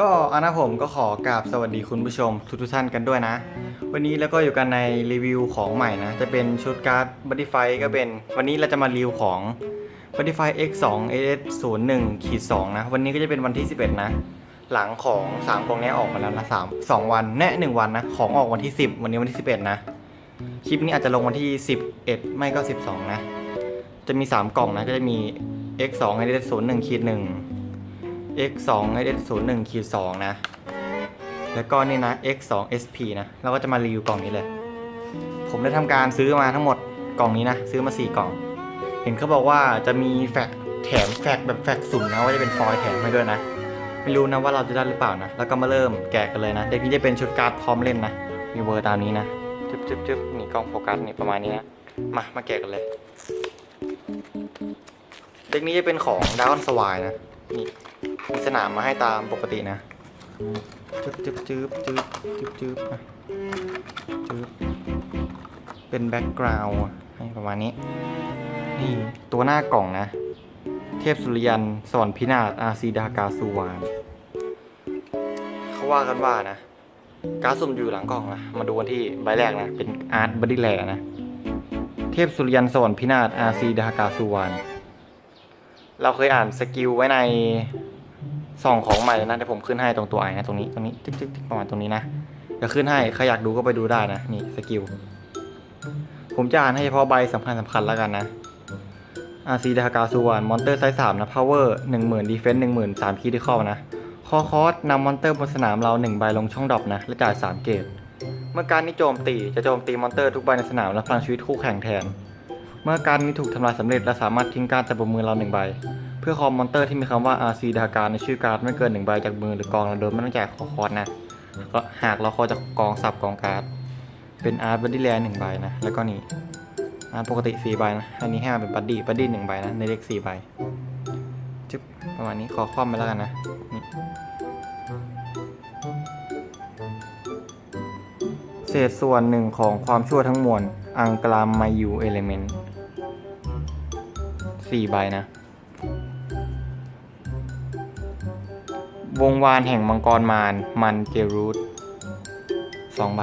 ก็อานะผมก็ขอกราบสวัสดีคุณผู้ชมทุกทุกท่านกันด้วยนะ วันนี้แล้วก็อยู่กันในรีวิวของใหม่นะ จะเป็นชุดการ์ดบัตติไฟก็เป็น วันนี้เราจะมารีวิวของบัตติไฟ X2 AS 0 1ขีด2นะ วันนี้ก็จะเป็นวันที่ 11 นะ หลังของ 3กล่องนี้ออกมาแล้วนะ3 2วันแน่ 1 วันนะ ของออกวันที่ 10 วันนี้วันที่ 11 นะ คลิปนี้อาจจะลงวันที่ 11 ไม่ก็ 12 นะ จะมี 3 กล่องนะ ก็จะมี X2 AS 0 1ขีด1 X2 s 0 1ขีด2นะ แล้วก็นี่นะ X2 SP นะ เราก็จะมารีวิวกล่องนี้เลย ผมได้ทำการซื้อมาทั้งหมดกล่องนี้นะ ซื้อมา 4 กล่อง เห็นเขาบอกว่าจะมีแฟกแถมแฟกแบบแฟกสุ่มนะว่าจะเป็นฟอยล์แถมให้ด้วยนะ ไม่รู้นะว่าเราจะได้หรือเปล่านะ แล้วก็มาเริ่มแกะกันเลยนะ เด็กนี้จะเป็นชุดการ์ดพร้อมเล่นนะ มีเวอร์ตามนี้นะจึ๊บจึ๊บจึ๊บนี่กล้องโฟกัสนี่ประมาณนี้นะ มา มาแกะกันเลย เด็กนี้จะเป็นของดาวน์สวายนะ นี่ มีสนามมาให้ตามปกตินะจึ๊บจึ๊บจึ๊บจึ๊บจึ๊บจึ๊บจึ๊บเป็นแบ็กกราวด์ให้ประมาณนี้ นี่ตัวหน้ากล่องนะ เทพสุริยันสวรรค์พินาศอาซีดากาสุวานเขาว่ากันว่านะการสุ่มอยู่หลังกล่องนะ มาดูกันที่ใบแรกนะ เป็นอาร์ตบอดี้แลนะ เทพสุริยันสวรรค์พินาศอาซีดากาสุวานเราเคยอ่านสกิลไว้ใน ส่องของใหม่แล้วนะเดี๋ยวผมขึ้นให้ตรงตัวไอ้นะตรงนี้ตรงนี้ติ๊กติ๊กติ๊กประมาณตรงนี้นะเดี๋ยวขึ้นให้ใครอยากดูก็ไปดูได้นะนี่สกิลผมจะอ่านให้เฉพาะใบสำคัญสำคัญแล้วกันนะอาซีดากาสุวรรณมอนเตอร์ไซส์สามนะพาวเวอร์หนึ่งหมื่นดีเฟนส์หนึ่งหมื่นสามคีที่เข้านะคอคอสนำมอนเตอร์บนสนามเราหนึ่งใบลงช่องดรอปนะและจ่ายสามเกตเมื่อการนี้โจมตีจะโจมตีมอนเตอร์ทุกใบในสนามและพลังชีวิตคู่แข่งแทน เมื่อการนี้ถูกทำลายสำเร็จและสามารถทิ้งการจากบนมือเราหนึ่งใบ พื่อคอมมอนเตอร์ที่มีคำว่า RC ดาการในชื่อการ์ดไม่เกินหนึ่งใบจากมือหรือกองเราโดยไม่ต้องจ่ายคอคอสนะก็หากเราคอจากกองสับกองการ์ดเป็นอาร์ตบัดดี้แลนหนึ่งใบนะ แล้วก็นี่อ่าปกติสี่ใบนะ อันนี้ให้มาเป็นบัดดี้บัดดี้หนึ่งใบนะ ในเล็กสี่ใบจึ๊บประมาณนี้ขอคว่ำไปแล้วกันนะนี่เศษส่วนหนึ่งของความชั่วทั้งมวลอังกรามมายูเอเลเมนต์สี่ใบนะ วงวานแห่งมังกรมารมันเจรูดสองใบ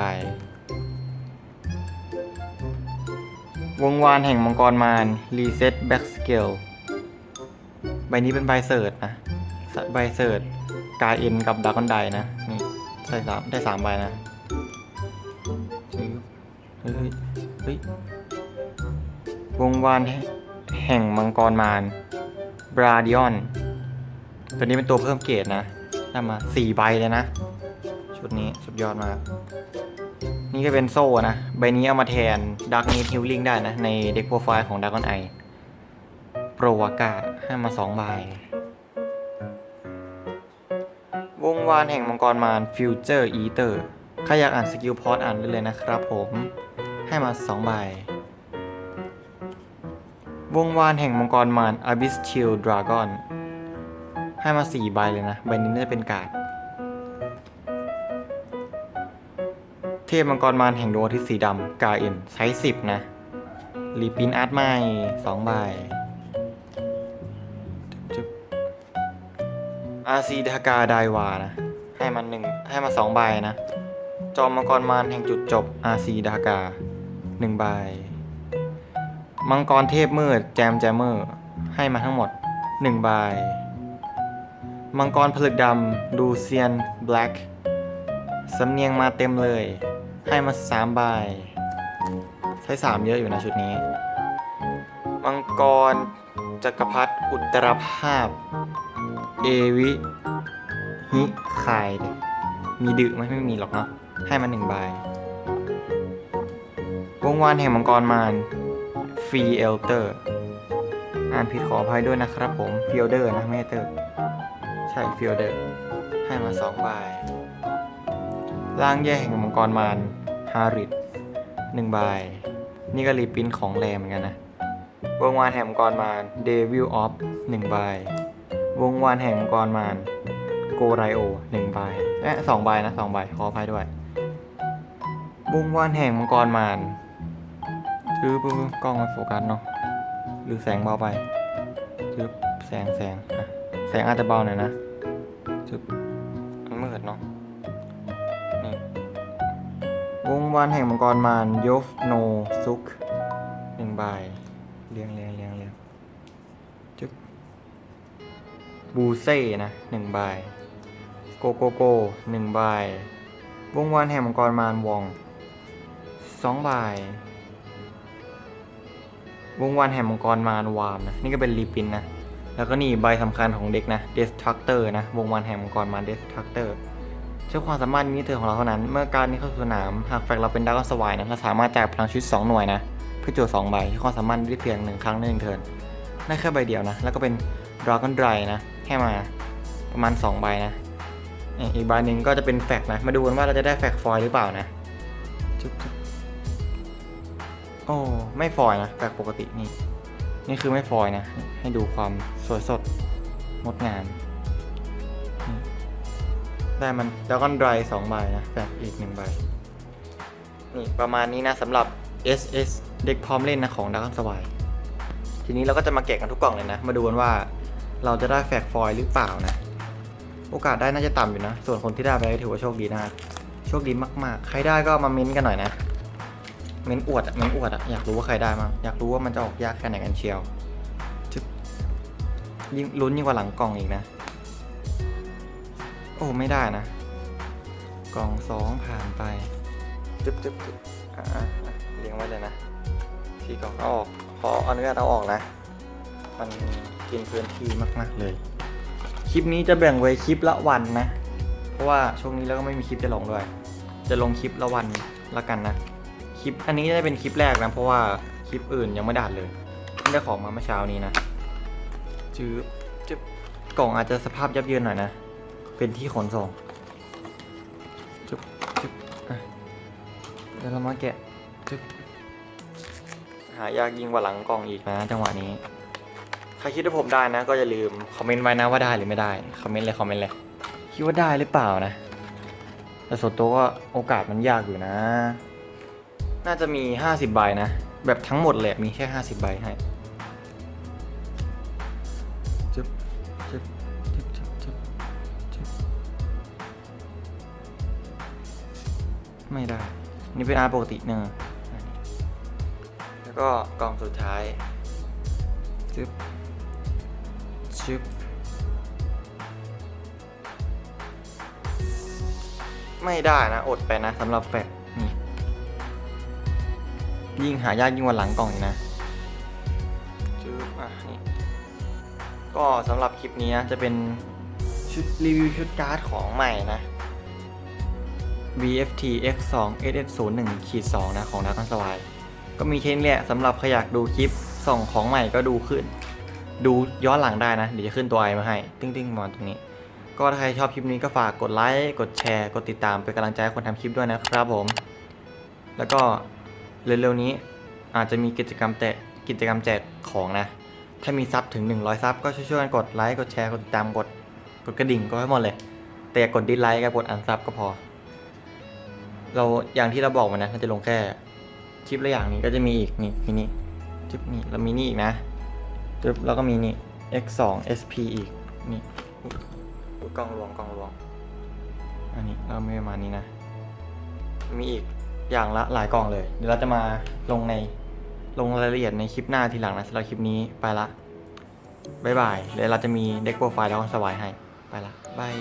วงวานแห่งมังกรมารรีเซ็ตแบ็กสเกลใบนี้เป็นใบเสิร์ตนะใบเสิร์ตกาเอ็นกับดากอนไดนะ นี่ใส่สามได้สามใบนะ เฮ้ย เฮ้ย วงวานแห่งมังกรมารบราดิออน ตัวนี้เป็นตัวเพิ่มเกรดนะ ได้มาสี่ใบเลยนะ ชุดนี้สุดยอดมาก นี่ก็เป็นโซ่นะ ใบนี้เอามาแทนดักนีทิลลิงได้นะ ในเด็กโปรไฟล์ของดักอนไอโปรวากาให้มา2ใบวงวานแห่งมังกรมารฟิวเจอร์อีเตอร์ใครอยากอ่านสกิลพอร์ตอ่านได้เลยนะครับผมให้มา2ใบวงวานแห่งมังกรมาร Abyss Shield Dragon ให้มา4ใบเลยนะ ใบนี้น่าจะเป็นการ์ดเทพมังกรมารแห่งดวงอาทิตย์สีดำกาเอ็นใช้สิบนะ รีปินอาร์ตใหม่สองใบจึ๊บอาซีดากาไดวานะ ให้มันหนึ่งให้มาสองใบนะ จอมมังกรมารแห่งจุดจบอาซีดากาหนึ่งใบ มังกรเทพมืดแจมแจมเมอร์ ให้มาทั้งหมดหนึ่งใบ มังกรผลึกดำดูเซียนแบล็กสำเนียงมาเต็มเลย ให้มาสามใบใช้สามเยอะอยู่นะชุดนี้ มังกรจักรพรรดิอุตรภาพ เอวิฮิคายมีดึไหมไม่มีหรอกเนาะให้มาหนึ่งใบวงวานแห่งมังกรมารฟรีเอลเตอร์ อ่านผิดขออภัยด้วยนะครับผมฟิลเดอร์นะไม่เตอร์ ใช่ฟิลเดอร์ให้มาสองใบร่างแย่แห่งมังกรมารฮาริดหนึ่งใบนี่ก็รีปินของแรมเหมือนกันนะวงวานแห่งมังกรมารเดวิลออฟหนึ่งใบวงวานแห่งมังกรมารโกไรโอหนึ่งใบเอ๊ะสองใบนะสองใบขออภัยด้วยวงวานแห่งมังกรมารชือปุ๊บกล้องมันโฟกัสเนาะหรือแสงเบาไปชืบแสงแสงแสงอาจจะเบาหน่อยนะ วงวานแห่งมังกรมารยฟโนซุกหนึ่งใบเรียงเรียงเรียงเรียงจึ๊บบูเซ่นะหนึ่งใบโกโกโกหนึ่งใบวงวานแห่งมังกรมารวองสองใบวงวันแห่งมังกรมารวามนะนี่ก็เป็นรีปินนะแล้วก็นี่ใบสำคัญของเด็กนะ Destructor นะวงวันแห่งมังกรมาร Destructor ใช้ความสามารถนี้เธอของเราเท่านั้น เมื่อการนี้เข้าสู่สนาม หากแฟกเราเป็นดาวสวายนะเราสามารถจ่ายพลังชีวิต2หน่วยนะ เพื่อโจทย์2ใบใช้ความสามารถได้เพียงหนึ่งครั้งในหนึ่งเทิร์นได้แค่ใบเดียวนะ แล้วก็เป็น Dragon Dry นะแค่มาประมาณ 2 ใบนะ อีกใบหนึ่งก็จะเป็นแฟกนะ มาดูกันว่าเราจะได้แฟกฟอยหรือเปล่านะโอ้ไม่ฟอยนะแบบปกตินี่ นี่คือไม่ฟอยนะ ให้ดูความสวยสดงดงาม ได้มันแล้วก็ดรายสองใบนะแบบอีกหนึ่งใบ นี่ประมาณนี้นะสำหรับ SS เด็กพร้อมเล่นนะของดักสวายทีนี้เราก็จะมาแกะกันทุกกล่องเลยนะ มาดูกันว่าเราจะได้แฟกฟอยหรือเปล่านะ โอกาสได้น่าจะต่ำอยู่นะ ส่วนคนที่ได้ไปถือว่าโชคดีนะโชคดีมาก ๆ ใครได้ก็มาเม้นต์กันหน่อยนะ เม้นอวดอะเม้นอวดอะอยากรู้ว่าใครได้มั้งอยากรู้ว่ามันจะออกยากแค่ไหนกันเชียวจึ๊บยิ่งลุ้นยิ่งกว่าหลังกล่องอีกนะ อ้ไม่ได้นะ กล่องสองผ่านไปจึ๊บจึ๊บจึ๊บอะอะอะเลี้ยงไว้เลยนะสี่กล่องเอาออกขออนุญาตเอาออกนะ มันกินพื้นที่มากๆเลย คลิปนี้จะแบ่งไว้คลิปละวันนะ เพราะว่าช่วงนี้เราก็ไม่มีคลิปจะลงด้วย จะลงคลิปละวันละกันนะคลิปอันนี้จะเป็นคลิปแรกนะ เพราะว่าคลิปอื่นยังไม่ได้อัดเลยเพิ่งได้ของมาเมื่อเช้านี้นะจืบจึบกล่องอาจจะสภาพยับเยินหน่อยนะ เป็นที่ขนส่งจึบจึบอะเดี๋ยวเรามาแกะจึบหายากยิ่งกว่าหลังกล่องอีกนะจังหวะนี้ ใครคิดว่าผมได้นะ ก็อย่าลืมคอมเมนต์ไว้นะว่าได้หรือไม่ได้ คอมเมนต์เลยคอมเมนต์เลย คิดว่าได้หรือเปล่านะ แต่ส่วนตัวก็โอกาสมันยากอยู่นะ น่าจะมี 50 ใบนะ แบบทั้งหมดเลยมีแค่ 50 ใบให้ ไม่ได้ นี่เป็นอาร์ปกติเนอะแล้วก็กล่องสุดท้ายจึ๊บจึ๊บไม่ได้นะ อดไปนะสำหรับแฟกนี่ยิ่งหายากยิ่งกว่าหลังกล่องอีกนะจืบอะนี่ก็สำหรับคลิปนี้นะจะเป็นชุดรีวิวชุดการ์ดของใหม่นะ VFT X2 SS01 ขีด2นะของนักกันสวายก็มีแค่นี้แหละสำหรับใครอยากดูคลิปส่องของใหม่ก็ดูขึ้น ดูย้อนหลังได้นะ เดี๋ยวจะขึ้นตัวไอมาให้ ติ้งๆมาตรงนี้ ก็ถ้าใครชอบคลิปนี้ก็ฝากกดไลค์กดแชร์ กดติดตามเป็นกำลังใจให้คนทำคลิปด้วยนะครับผม แล้วก็เร็วๆนี้อาจจะมีกิจกรรมแจกกิจกรรมแจกของนะ ถ้ามีซับถึง 100ซับก็ช่วยๆกันกดไลค์กดแชร์กดติดตามกดกดกระดิ่งก็ให้หมดเลย แต่อย่ากดดิสไลค์กับกดอันซับก็พอ เราอย่างที่เราบอกมานะเราจะลงแค่คลิปละอย่างนี้ก็จะมีอีกนี่มินิจุ๊บนี่แล้วมีนี่อีกนะจุ๊บแล้วก็มีนี่ X2 SP อีกนี่กล้องรวงกล้องรวงอันนี้เราไม่ประมาณนี้นะ มีอีกอย่างละหลายกล่องเลย เดี๋ยวเราจะมาลงในลงรายละเอียดในคลิปหน้าทีหลังนะสำหรับคลิปนี้ไปละบายบายเดี๋ยวเราจะมีเด็กโปรไฟล์แล้วก็สวายให้ ไปละบาย